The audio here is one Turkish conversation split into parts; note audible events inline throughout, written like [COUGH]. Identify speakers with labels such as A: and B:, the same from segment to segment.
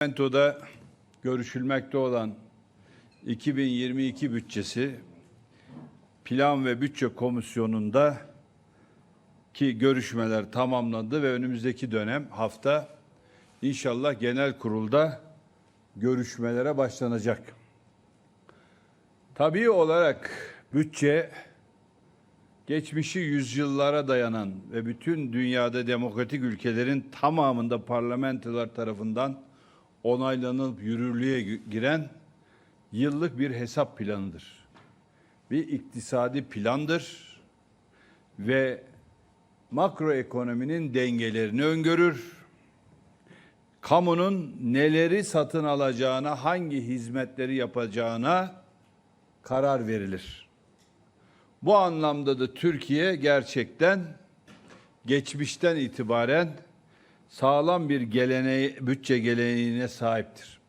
A: Parlamentoda görüşülmekte olan 2022 bütçesi Plan ve Bütçe Komisyonu'nda ki görüşmeler tamamlandı ve önümüzdeki dönem hafta inşallah genel kurulda görüşmelere başlanacak. Tabii olarak bütçe geçmişi yüzyıllara dayanan ve bütün dünyada demokratik ülkelerin tamamında parlamentolar tarafından onaylanıp yürürlüğe giren yıllık bir hesap planıdır. Bir iktisadi plandır ve makroekonominin dengelerini öngörür. Kamunun neleri satın alacağına, hangi hizmetleri yapacağına karar verilir. Bu anlamda da Türkiye gerçekten geçmişten itibaren sağlam bir geleneği, bütçe geleneğine sahiptir.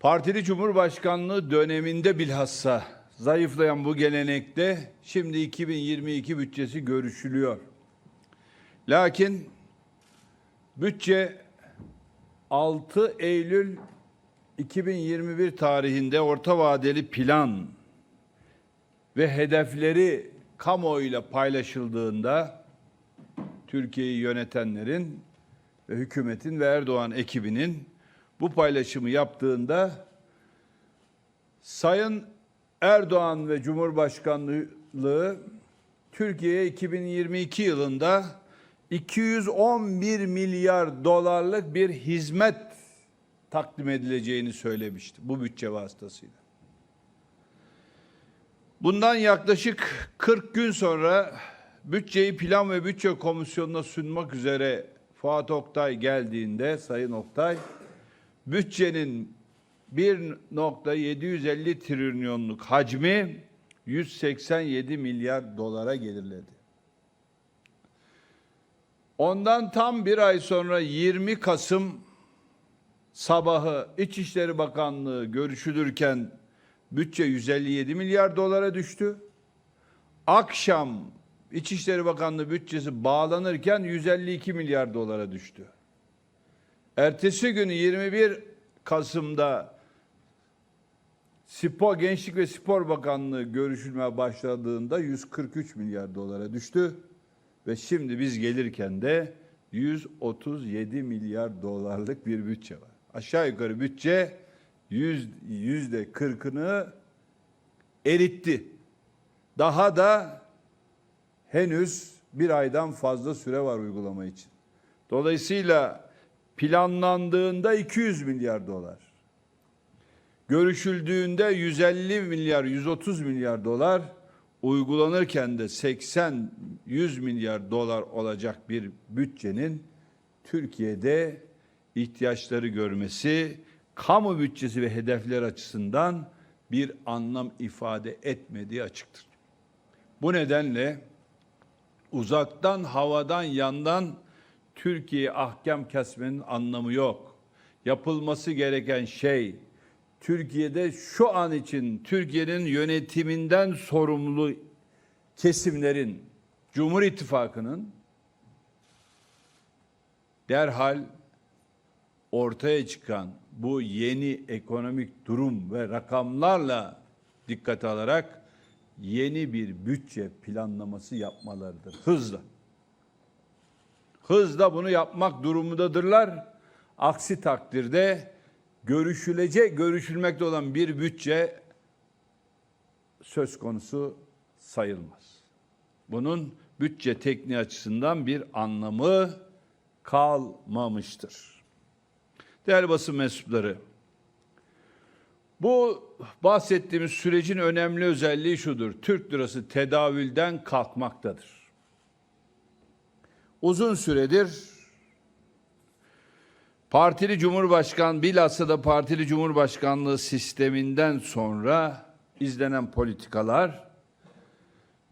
A: Partili Cumhurbaşkanlığı döneminde bilhassa zayıflayan bu gelenekte şimdi 2022 bütçesi görüşülüyor. Lakin bütçe 6 Eylül 2021 tarihinde orta vadeli plan ve hedefleri kamuoyuyla paylaşıldığında Türkiye'yi yönetenlerin ve hükümetin ve Erdoğan ekibinin bu paylaşımı yaptığında Sayın Erdoğan ve Cumhurbaşkanlığı Türkiye'ye 2022 yılında 211 milyar dolarlık bir hizmet takdim edileceğini söylemişti bu bütçe vasıtasıyla. Bundan yaklaşık 40 gün sonra bütçeyi Plan ve Bütçe Komisyonu'na sunmak üzere Fuat Oktay geldiğinde Sayın Oktay bütçenin 1.750 trilyonluk hacmi 187 milyar dolara gelirledi. Ondan tam bir ay sonra 20 Kasım sabahı İçişleri Bakanlığı görüşülürken bütçe 157 milyar dolara düştü. Akşam İçişleri Bakanlığı bütçesi bağlanırken 152 milyar dolara düştü. Ertesi günü 21 Kasım'da Spor Gençlik ve Spor Bakanlığı görüşülmeye başladığında 143 milyar dolara düştü ve şimdi biz gelirken de 137 milyar dolarlık bir bütçe var. Aşağı yukarı bütçe yüz, yüzde kırkını eritti. Daha da henüz bir aydan fazla süre var uygulama için. Dolayısıyla planlandığında 200 milyar dolar. Görüşüldüğünde 150 milyar, 130 milyar dolar, uygulanırken de 80-100 milyar dolar olacak bir bütçenin Türkiye'de ihtiyaçları görmesi, kamu bütçesi ve hedefler açısından bir anlam ifade etmediği açıktır. Bu nedenle uzaktan, havadan, yandan Türkiye ahkam kesmenin anlamı yok. Yapılması gereken şey Türkiye'de şu an için Türkiye'nin yönetiminden sorumlu kesimlerin Cumhur İttifakı'nın derhal ortaya çıkan bu yeni ekonomik durum ve rakamlarla dikkate alarak yeni bir bütçe planlaması yapmalarıdır hızla. Hızla bunu yapmak durumundadırlar. Aksi takdirde görüşülecek, görüşülmekte olan bir bütçe söz konusu sayılmaz. Bunun bütçe tekniği açısından bir anlamı kalmamıştır. Değerli basın mensupları, bu bahsettiğimiz sürecin önemli özelliği şudur. Türk lirası tedavülden kalkmaktadır. Uzun süredir partili cumhurbaşkan bilhassa da partili cumhurbaşkanlığı sisteminden sonra izlenen politikalar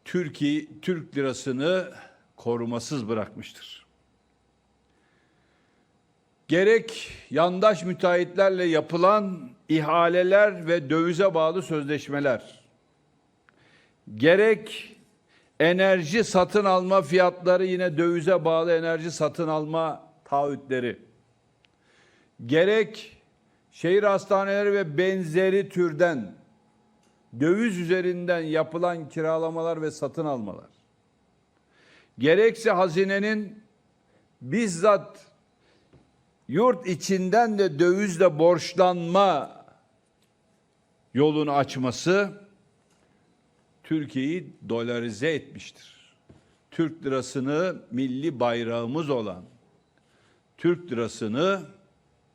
A: Türkiye Türk lirasını korumasız bırakmıştır gerek yandaş müteahhitlerle yapılan ihaleler ve dövize bağlı sözleşmeler, gerek enerji satın alma fiyatları yine dövize bağlı enerji satın alma taahhütleri, gerek şehir hastaneleri ve benzeri türden döviz üzerinden yapılan kiralamalar ve satın almalar, gerekse hazinenin bizzat yurt içinden de dövizle borçlanma yolunu açması Türkiye'yi dolarize etmiştir. Türk lirasını milli bayrağımız olan, Türk lirasını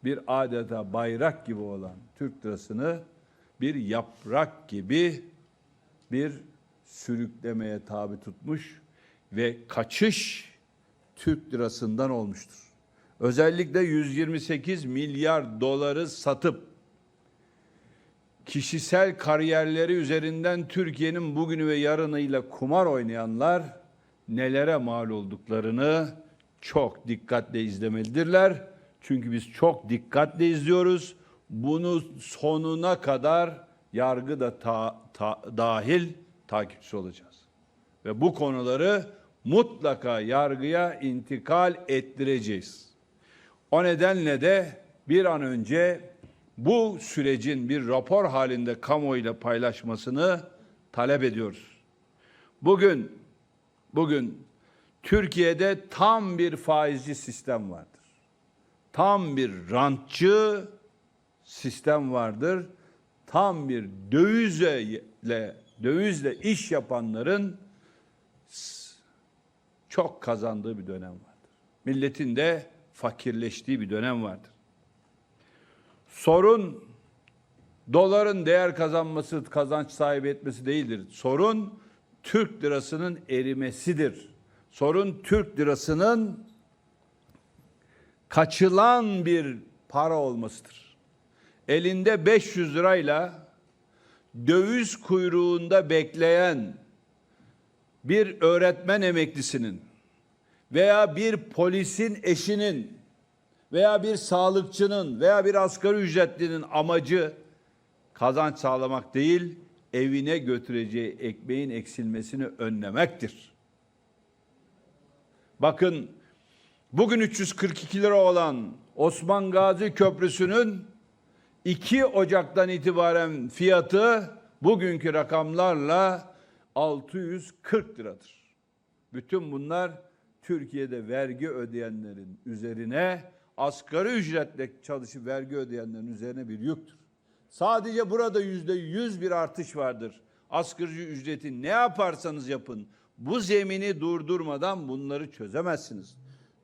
A: bir adeta bayrak gibi olan Türk lirasını bir yaprak gibi bir sürüklemeye tabi tutmuş ve kaçış Türk lirasından olmuştur. Özellikle 128 milyar doları satıp kişisel kariyerleri üzerinden Türkiye'nin bugünü ve yarınıyla kumar oynayanlar nelere mal olduklarını çok dikkatle izlemelidirler. Çünkü biz çok dikkatle izliyoruz. Bunu sonuna kadar yargı da ta- ta- dahil takipçisi olacağız. Ve bu konuları mutlaka yargıya intikal ettireceğiz. O nedenle de bir an önce bu sürecin bir rapor halinde kamuoyuyla paylaşmasını talep ediyoruz. Bugün bugün Türkiye'de tam bir faizci sistem vardır. Tam bir rantçı sistem vardır. Tam bir dövizle dövizle iş yapanların çok kazandığı bir dönem vardır. Milletin de fakirleştiği bir dönem vardır. Sorun doların değer kazanması, kazanç sahibi etmesi değildir. Sorun Türk lirasının erimesidir. Sorun Türk lirasının kaçılan bir para olmasıdır. Elinde 500 lirayla döviz kuyruğunda bekleyen bir öğretmen emeklisinin veya bir polisin eşinin veya bir sağlıkçının veya bir asgari ücretlinin amacı kazanç sağlamak değil, evine götüreceği ekmeğin eksilmesini önlemektir. Bakın bugün 342 lira olan Osman Gazi Köprüsü'nün 2 Ocak'tan itibaren fiyatı bugünkü rakamlarla 640 liradır. Bütün bunlar Türkiye'de vergi ödeyenlerin üzerine asgari ücretle çalışıp vergi ödeyenlerin üzerine bir yüktür. Sadece burada yüzde yüz bir artış vardır. Asgari ücreti ne yaparsanız yapın bu zemini durdurmadan bunları çözemezsiniz.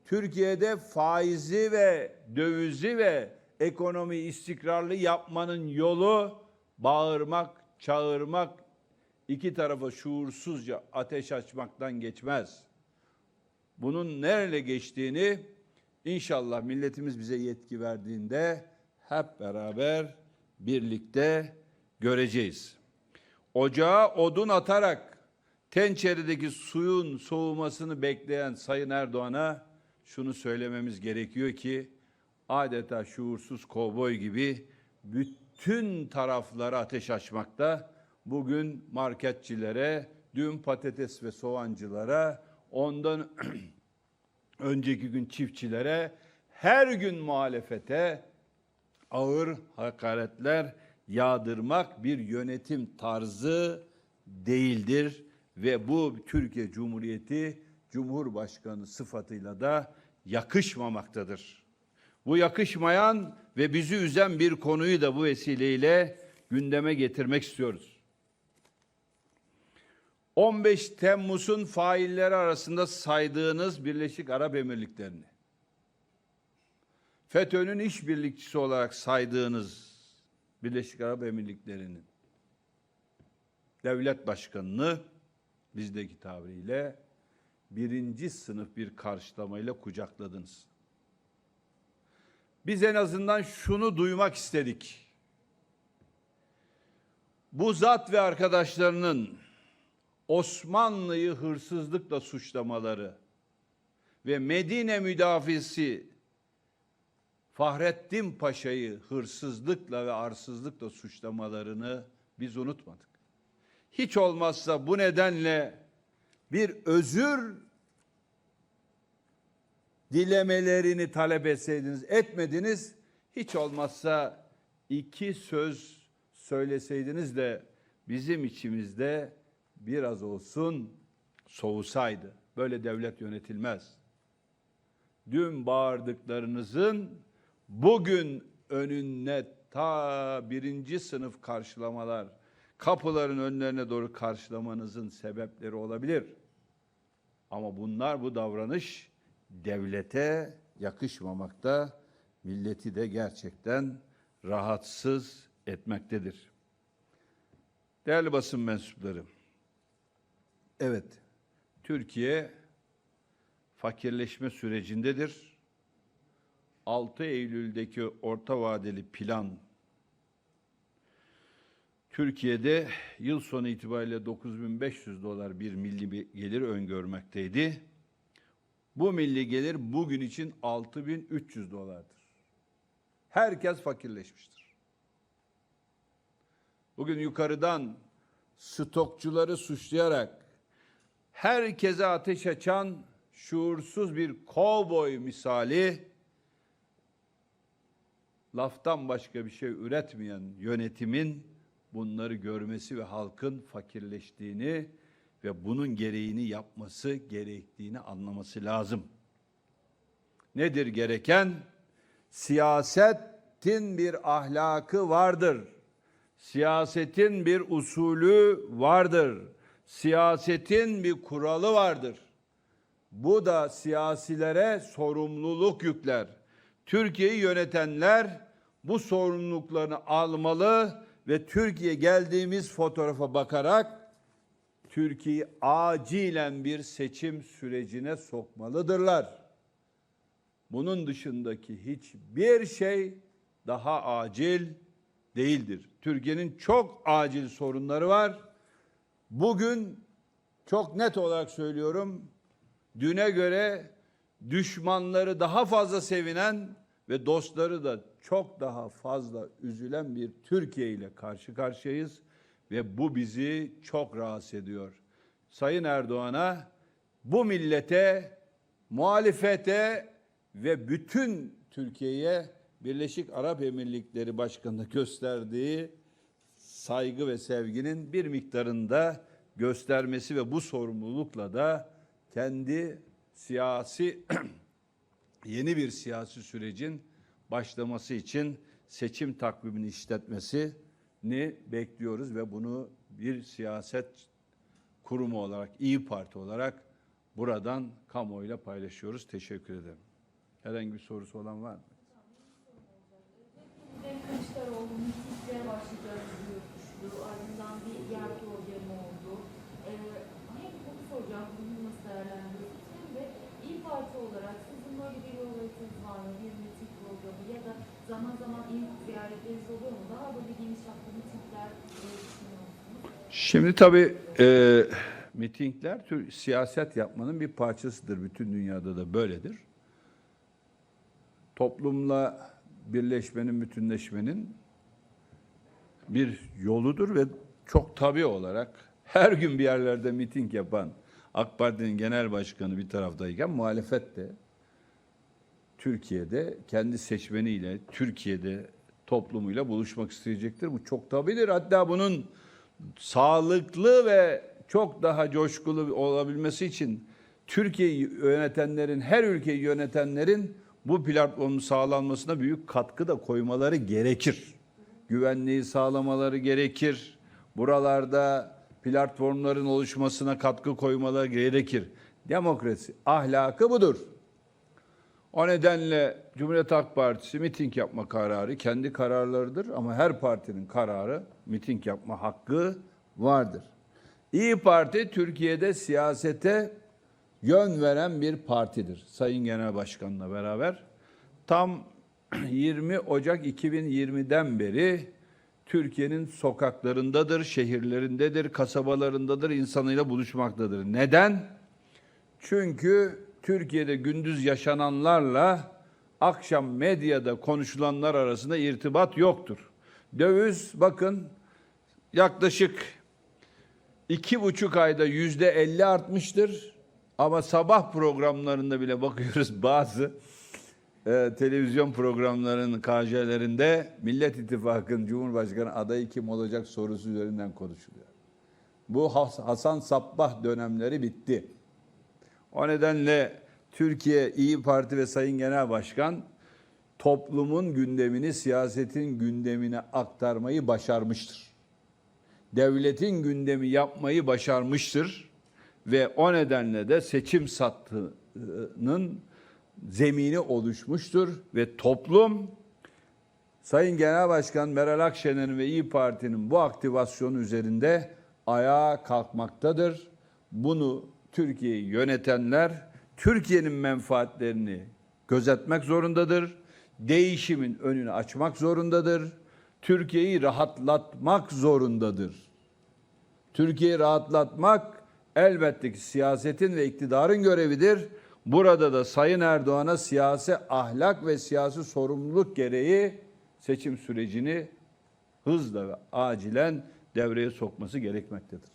A: Türkiye'de faizi ve dövizi ve ekonomi istikrarlı yapmanın yolu bağırmak, çağırmak, iki tarafa şuursuzca ateş açmaktan geçmez. Bunun nereye geçtiğini inşallah milletimiz bize yetki verdiğinde hep beraber birlikte göreceğiz. Ocağa odun atarak tenceredeki suyun soğumasını bekleyen Sayın Erdoğan'a şunu söylememiz gerekiyor ki adeta şuursuz kovboy gibi bütün taraflara ateş açmakta. Bugün marketçilere, dün patates ve soğancılara, ondan [CLEARS THROAT] önceki gün çiftçilere, her gün muhalefete ağır hakaretler yağdırmak bir yönetim tarzı değildir ve bu Türkiye Cumhuriyeti Cumhurbaşkanı sıfatıyla da yakışmamaktadır. Bu yakışmayan ve bizi üzen bir konuyu da bu vesileyle gündeme getirmek istiyoruz. 15 Temmuz'un failleri arasında saydığınız Birleşik Arap Emirlikleri'ni, FETÖ'nün işbirlikçisi olarak saydığınız Birleşik Arap Emirlikleri'nin devlet başkanını bizdeki tabiriyle birinci sınıf bir karşılamayla kucakladınız. Biz en azından şunu duymak istedik. Bu zat ve arkadaşlarının Osmanlı'yı hırsızlıkla suçlamaları ve Medine müdafisi Fahrettin Paşa'yı hırsızlıkla ve arsızlıkla suçlamalarını biz unutmadık. Hiç olmazsa bu nedenle bir özür dilemelerini talep etseydiniz, etmediniz. hiç olmazsa iki söz söyleseydiniz de bizim içimizde biraz olsun soğusaydı. Böyle devlet yönetilmez. Dün bağırdıklarınızın bugün önüne ta birinci sınıf karşılamalar, kapıların önlerine doğru karşılamanızın sebepleri olabilir. Ama bunlar bu davranış devlete yakışmamakta, milleti de gerçekten rahatsız etmektedir. Değerli basın mensupları, evet Türkiye fakirleşme sürecindedir. 6 Eylül'deki orta vadeli plan Türkiye'de yıl sonu itibariyle 9500 dolar bir milli gelir öngörmekteydi. Bu milli gelir bugün için 6300 dolardır. Herkes fakirleşmiştir. Bugün yukarıdan stokçuları suçlayarak herkese ateş açan şuursuz bir kovboy misali laftan başka bir şey üretmeyen yönetimin bunları görmesi ve halkın fakirleştiğini ve bunun gereğini yapması gerektiğini anlaması lazım. Nedir gereken? Siyasetin bir ahlakı vardır. Siyasetin bir usulü vardır. Siyasetin bir kuralı vardır. Bu da siyasilere sorumluluk yükler. Türkiye'yi yönetenler bu sorumluluklarını almalı ve Türkiye geldiğimiz fotoğrafa bakarak Türkiye'yi acilen bir seçim sürecine sokmalıdırlar. Bunun dışındaki hiçbir şey daha acil değildir. Türkiye'nin çok acil sorunları var. Bugün çok net olarak söylüyorum. Düne göre düşmanları daha fazla sevinen ve dostları da çok daha fazla üzülen bir Türkiye ile karşı karşıyayız ve bu bizi çok rahatsız ediyor. Sayın Erdoğan'a bu millete, muhalefete ve bütün Türkiye'ye Birleşik Arap Emirlikleri Başkanı'na gösterdiği saygı ve sevginin bir miktarında göstermesi ve bu sorumlulukla da kendi siyasi [CLEARS THROAT] yeni bir siyasi sürecin başlaması için seçim takvimini işletmesini bekliyoruz ve bunu bir siyaset kurumu olarak, İyi Parti olarak buradan kamuoyuyla paylaşıyoruz. Teşekkür ederim. Herhangi bir sorusu olan var mı?
B: Hem Kılıçdaroğlu mitinglere başlayacağız. Ardından bir yer problemi oldu. Ee, hem bunu soracağım, bunu nasıl değerlendiriyorsunuz? Hem de İyi Parti olarak sizin böyle bir yol haritanız var mı? Bir miting programı ya da zaman zaman il ziyaretleriniz oluyor mu? Daha böyle geniş çaplı mitingler e?
A: Şimdi tabii e, mitingler tür, siyaset yapmanın bir parçasıdır. Bütün dünyada da böyledir. Toplumla birleşmenin, bütünleşmenin bir yoludur ve çok tabii olarak her gün bir yerlerde miting yapan AK Parti'nin genel başkanı bir taraftayken muhalefet de Türkiye'de kendi seçmeniyle, Türkiye'de toplumuyla buluşmak isteyecektir. Bu çok tabidir. Hatta bunun sağlıklı ve çok daha coşkulu olabilmesi için Türkiye'yi yönetenlerin, her ülkeyi yönetenlerin bu platformun sağlanmasına büyük katkı da koymaları gerekir. Güvenliği sağlamaları gerekir. Buralarda platformların oluşmasına katkı koymaları gerekir. Demokrasi ahlakı budur. O nedenle Cumhuriyet Halk Partisi miting yapma kararı kendi kararlarıdır ama her partinin kararı miting yapma hakkı vardır. İyi Parti Türkiye'de siyasete yön veren bir partidir. Sayın Genel Başkan'la beraber tam 20 Ocak 2020'den beri Türkiye'nin sokaklarındadır, şehirlerindedir, kasabalarındadır, insanıyla buluşmaktadır. Neden? Çünkü Türkiye'de gündüz yaşananlarla akşam medyada konuşulanlar arasında irtibat yoktur. Döviz bakın yaklaşık iki buçuk ayda yüzde elli artmıştır. Ama sabah programlarında bile bakıyoruz [LAUGHS] bazı e, televizyon programlarının KJ'lerinde Millet İttifakı'nın Cumhurbaşkanı adayı kim olacak sorusu üzerinden konuşuluyor. Bu Has- Hasan Sabbah dönemleri bitti. O nedenle Türkiye İyi Parti ve Sayın Genel Başkan toplumun gündemini siyasetin gündemine aktarmayı başarmıştır. Devletin gündemi yapmayı başarmıştır ve o nedenle de seçim sattığının zemini oluşmuştur ve toplum Sayın Genel Başkan Meral Akşener'in ve İyi Parti'nin bu aktivasyonu üzerinde ayağa kalkmaktadır. Bunu Türkiye'yi yönetenler Türkiye'nin menfaatlerini gözetmek zorundadır. Değişimin önünü açmak zorundadır. Türkiye'yi rahatlatmak zorundadır. Türkiye'yi rahatlatmak elbette ki siyasetin ve iktidarın görevidir. Burada da Sayın Erdoğan'a siyasi ahlak ve siyasi sorumluluk gereği seçim sürecini hızla ve acilen devreye sokması gerekmektedir.